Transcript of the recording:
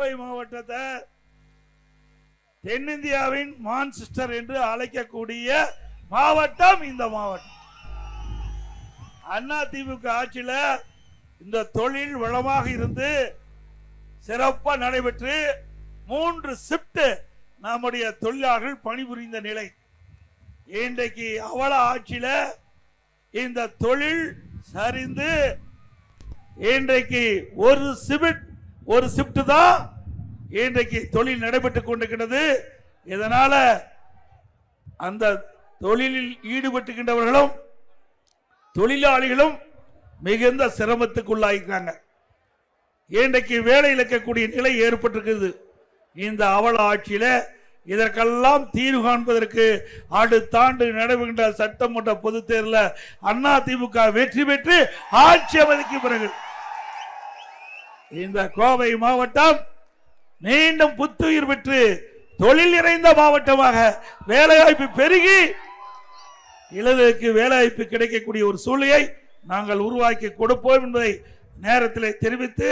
கோவை மாவட்டத்தை தென்னிந்தியாவின் மான்செஸ்டர் என்று அழைக்கக்கூடிய மாவட்டம் இந்த மாவட்டம். அண்ணா திமுக ஆட்சியில் இந்த தொழில் வளமாக இருந்து சிறப்பா நடைபெற்று மூன்று ஷிப்ட் நம்முடைய தொழிலாளர்கள் பணிபுரிந்த நிலை. இன்றைக்கு அவல ஆட்சியில் இந்த தொழில் சரிந்து இன்றைக்கு ஒரு சிபிட் ஒரு ஷிப்ட் தான் இன்றைக்கு தொழில் நடைபெற்றுக் கொண்டிருக்கிறது. இதனால அந்த தொழிலில் ஈடுபட்டுகின்றவர்களும் தொழிலாளிகளும் மிகுந்த சிரமத்துக்குள்ளாயிருக்காங்க. இன்றைக்கு வேலை இழக்கக்கூடிய நிலை ஏற்பட்டிருக்குது இந்த அவல ஆட்சியில இதற்கெல்லாம் தீர்வு காண்பதற்கு அடுத்த ஆண்டு நடைபெறுகின்ற சட்டமன்ற பொதுத் தேர்தலில் அண்ணா திமுக வெற்றி பெற்று ஆட்சி அமைதிக்கு பிறகு இந்த கோவை மாவட்டம் மீண்டும் புத்துயிர் பெற்று தொழில் நிறைந்த மாவட்டமாக வேலைவாய்ப்பு பெருகி இளைஞருக்கு வேலைவாய்ப்பு கிடைக்கக்கூடிய ஒரு சூழ்நிலை நாங்கள் உருவாக்கி கொடுப்போம் என்பதை நேரத்தில் தெரிவித்து